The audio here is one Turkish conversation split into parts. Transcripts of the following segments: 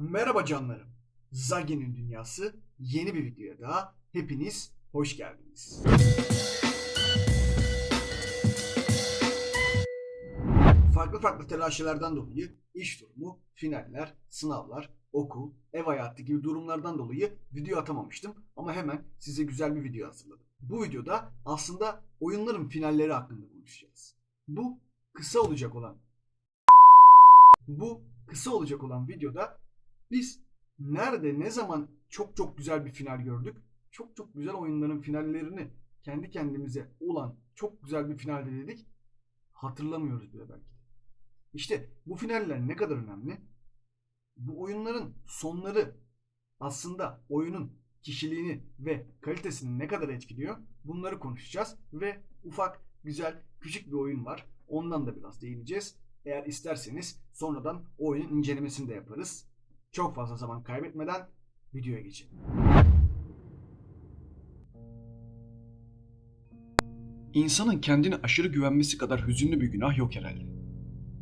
Merhaba canlarım. Zagi'nin dünyası yeni bir videoya daha hepiniz hoş geldiniz. Farklı farklı telaşlardan dolayı iş durumu, finaller, sınavlar, okul, ev hayatı gibi durumlardan dolayı video atamamıştım ama hemen size güzel bir video hazırladım. Bu videoda aslında oyunların finalleri hakkında konuşacağız. Bu kısa olacak olan bu kısa olacak olan videoda biz nerede ne zaman çok çok güzel bir final gördük? Çok çok güzel oyunların finallerini kendi kendimize olan çok güzel bir finalde dedik. Hatırlamıyoruz bile belki. İşte bu finaller ne kadar önemli? Bu oyunların sonları aslında oyunun kişiliğini ve kalitesini ne kadar etkiliyor? Bunları konuşacağız ve ufak güzel küçük bir oyun var. Ondan da biraz değineceğiz. Eğer isterseniz sonradan oyunun incelemesini de yaparız. Çok fazla zaman kaybetmeden videoya geçelim. İnsanın kendine aşırı güvenmesi kadar hüzünlü bir günah yok herhalde.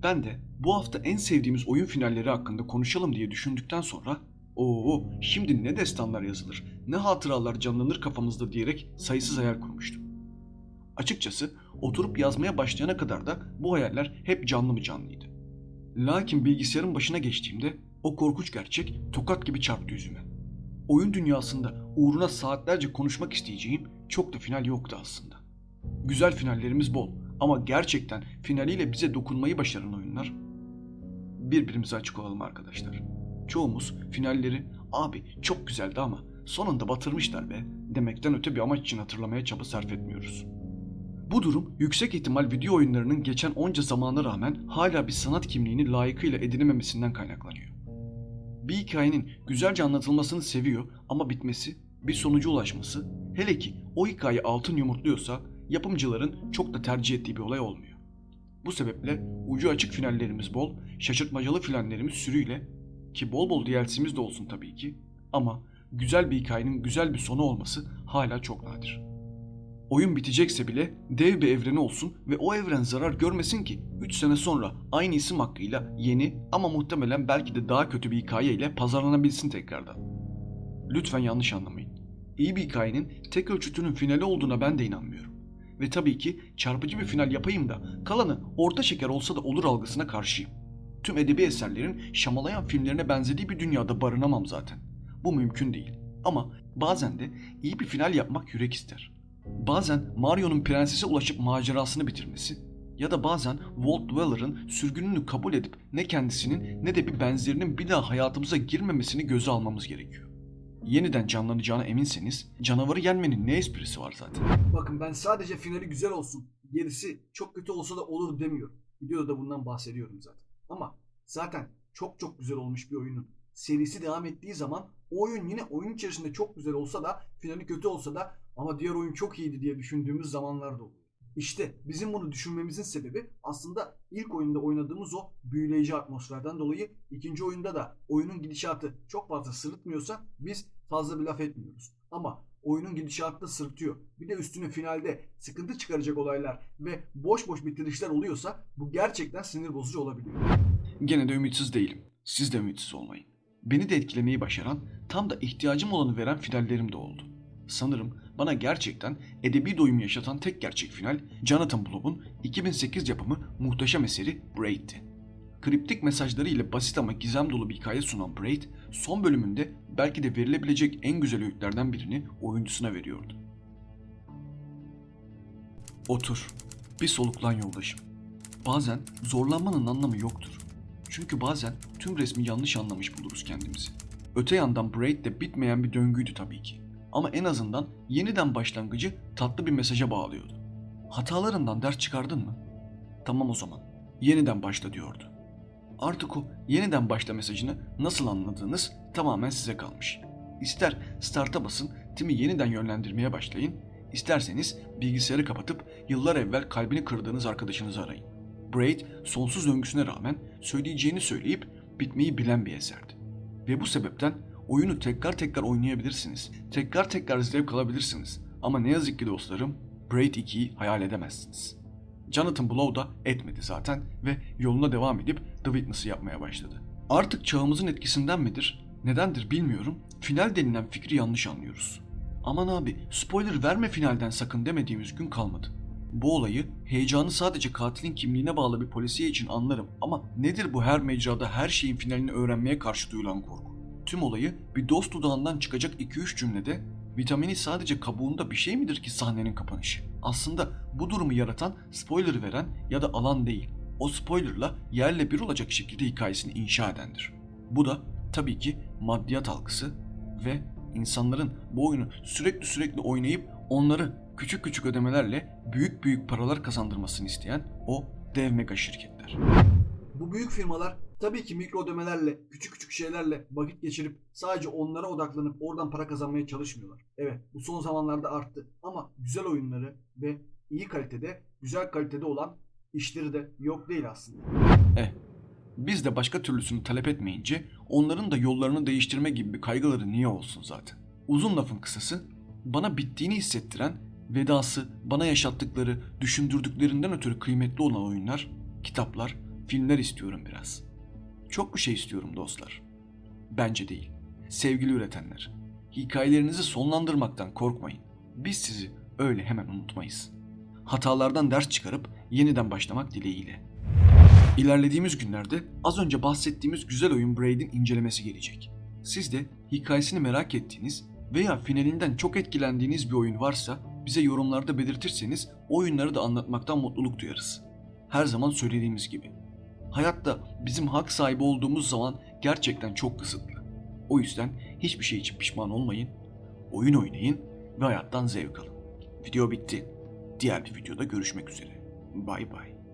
Ben de bu hafta en sevdiğimiz oyun finalleri hakkında konuşalım diye düşündükten sonra Oo, şimdi ne destanlar yazılır, ne hatıralar canlanır kafamızda diyerek sayısız hayal kurmuştum. Açıkçası oturup yazmaya başlayana kadar da bu hayaller hep canlı mı canlıydı. Lakin bilgisayarın başına geçtiğimde o korkunç gerçek tokat gibi çarptı yüzüme. Oyun dünyasında uğruna saatlerce konuşmak isteyeceğim çok da final yoktu aslında. Güzel finallerimiz bol ama gerçekten finaliyle bize dokunmayı başaran oyunlar birbirimize açık olalım arkadaşlar. Çoğumuz finalleri abi çok güzeldi ama sonunda batırmışlar be demekten öte bir amaç için hatırlamaya çaba sarf etmiyoruz. Bu durum yüksek ihtimal video oyunlarının geçen onca zamana rağmen hala bir sanat kimliğini layıkıyla edinememesinden kaynaklanıyor. Bir hikayenin güzelce anlatılmasını seviyor ama bitmesi, bir sonuca ulaşması, hele ki o hikaye altın yumurtluyorsa yapımcıların çok da tercih ettiği bir olay olmuyor. Bu sebeple ucu açık finallerimiz bol, şaşırtmacalı finallerimiz sürüyle ki bol bol DLC'miz de olsun tabii ki ama güzel bir hikayenin güzel bir sonu olması hala çok nadir. Oyun bitecekse bile dev bir evreni olsun ve o evren zarar görmesin ki 3 sene sonra aynı isim hakkıyla yeni ama muhtemelen belki de daha kötü bir hikayeyle pazarlanabilsin tekrardan. Lütfen yanlış anlamayın. İyi bir hikayenin tek ölçütünün finali olduğuna ben de inanmıyorum. Ve tabii ki çarpıcı bir final yapayım da kalanı orta şeker olsa da olur algısına karşıyım. Tüm edebi eserlerin şamalayan filmlerine benzediği bir dünyada barınamam zaten. Bu mümkün değil. Ama bazen de iyi bir final yapmak yürek ister. Bazen Mario'nun prensese ulaşıp macerasını bitirmesi ya da bazen Walt Dweller'ın sürgününü kabul edip ne kendisinin ne de bir benzerinin bir daha hayatımıza girmemesini göze almamız gerekiyor. Yeniden canlanacağına eminseniz canavarı yenmenin ne esprisi var zaten. Bakın ben sadece finali güzel olsun, gerisi çok kötü olsa da olur demiyorum. Videoda da bundan bahsediyorum zaten. Ama zaten çok çok güzel olmuş bir oyunun serisi devam ettiği zaman o oyun yine oyun içerisinde çok güzel olsa da finali kötü olsa da ama diğer oyun çok iyiydi diye düşündüğümüz zamanlar da oluyor. İşte bizim bunu düşünmemizin sebebi aslında ilk oyunda oynadığımız o büyüleyici atmosferden dolayı ikinci oyunda da oyunun gidişatı çok fazla sırıtmıyorsa biz fazla bir laf etmiyoruz. Ama oyunun gidişatı da sırıtıyor. Bir de üstüne finalde sıkıntı çıkaracak olaylar ve boş boş bitirişler oluyorsa bu gerçekten sinir bozucu olabiliyor. Gene de ümitsiz değilim. Siz de ümitsiz olmayın. Beni de etkilemeyi başaran, tam da ihtiyacım olanı veren finallerim de oldu. Sanırım bana gerçekten edebi doyum yaşatan tek gerçek final Jonathan Bloom'un 2008 yapımı muhteşem eseri Braid'ti. Kriptik mesajları ile basit ama gizem dolu bir hikaye sunan Braid, son bölümünde belki de verilebilecek en güzel öğütlerden birini oyuncusuna veriyordu. Otur, bir soluklan yoldaşım. Bazen zorlanmanın anlamı yoktur. Çünkü bazen tüm resmi yanlış anlamış buluruz kendimizi. Öte yandan Braid de bitmeyen bir döngüydü tabii ki. Ama en azından yeniden başlangıcı tatlı bir mesaja bağlıyordu. Hatalarından ders çıkardın mı? Tamam o zaman. Yeniden başla diyordu. Artık o yeniden başla mesajını nasıl anladığınız tamamen size kalmış. İster start'a basın, timi yeniden yönlendirmeye başlayın, isterseniz bilgisayarı kapatıp yıllar evvel kalbini kırdığınız arkadaşınızı arayın. Braid sonsuz döngüsüne rağmen söyleyeceğini söyleyip bitmeyi bilen bir eserdi. Ve bu sebepten oyunu tekrar tekrar oynayabilirsiniz. Tekrar tekrar zevk alabilirsiniz. Ama ne yazık ki dostlarım Braid 2'yi hayal edemezsiniz. Jonathan Blow da etmedi zaten ve yoluna devam edip The Witness'ı yapmaya başladı. Artık çağımızın etkisinden midir, nedendir bilmiyorum. Final denilen fikri yanlış anlıyoruz. Aman abi spoiler verme finalden sakın demediğimiz gün kalmadı. Bu olayı heyecanı sadece katilin kimliğine bağlı bir polisiye için anlarım ama nedir bu her mecrada her şeyin finalini öğrenmeye karşı duyulan korku? Tüm olayı bir dost dudağından çıkacak 2-3 cümlede vitamini sadece kabuğunda bir şey midir ki sahnenin kapanışı? Aslında bu durumu yaratan spoiler veren ya da alan değil. O spoilerla yerle bir olacak şekilde hikayesini inşa edendir. Bu da tabii ki maddiyat algısı ve insanların bu oyunu sürekli sürekli oynayıp onları küçük küçük ödemelerle büyük büyük paralar kazandırmasını isteyen o dev mega şirketler. Bu büyük firmalar tabii ki mikro ödemelerle, küçük küçük şeylerle vakit geçirip sadece onlara odaklanıp oradan para kazanmaya çalışmıyorlar. Evet bu son zamanlarda arttı ama güzel oyunları ve iyi kalitede, güzel kalitede olan işleri de yok değil aslında. Eh, biz de başka türlüsünü talep etmeyince onların da yollarını değiştirme gibi bir kaygıları niye olsun zaten? Uzun lafın kısası, bana bittiğini hissettiren, vedası, bana yaşattıkları, düşündürdüklerinden ötürü kıymetli olan oyunlar, kitaplar, filmler istiyorum biraz. Çok bir şey istiyorum dostlar. Bence değil. Sevgili üretenler, hikayelerinizi sonlandırmaktan korkmayın. Biz sizi öyle hemen unutmayız. Hatalardan ders çıkarıp yeniden başlamak dileğiyle. İlerlediğimiz günlerde az önce bahsettiğimiz güzel oyun Braid'in incelemesi gelecek. Siz de hikayesini merak ettiğiniz veya finalinden çok etkilendiğiniz bir oyun varsa bize yorumlarda belirtirseniz oyunları da anlatmaktan mutluluk duyarız. Her zaman söylediğimiz gibi. Hayatta bizim hak sahibi olduğumuz zaman gerçekten çok kısıtlı. O yüzden hiçbir şey için pişman olmayın. Oyun oynayın ve hayattan zevk alın. Video bitti. Diğer bir videoda görüşmek üzere. Bay bay.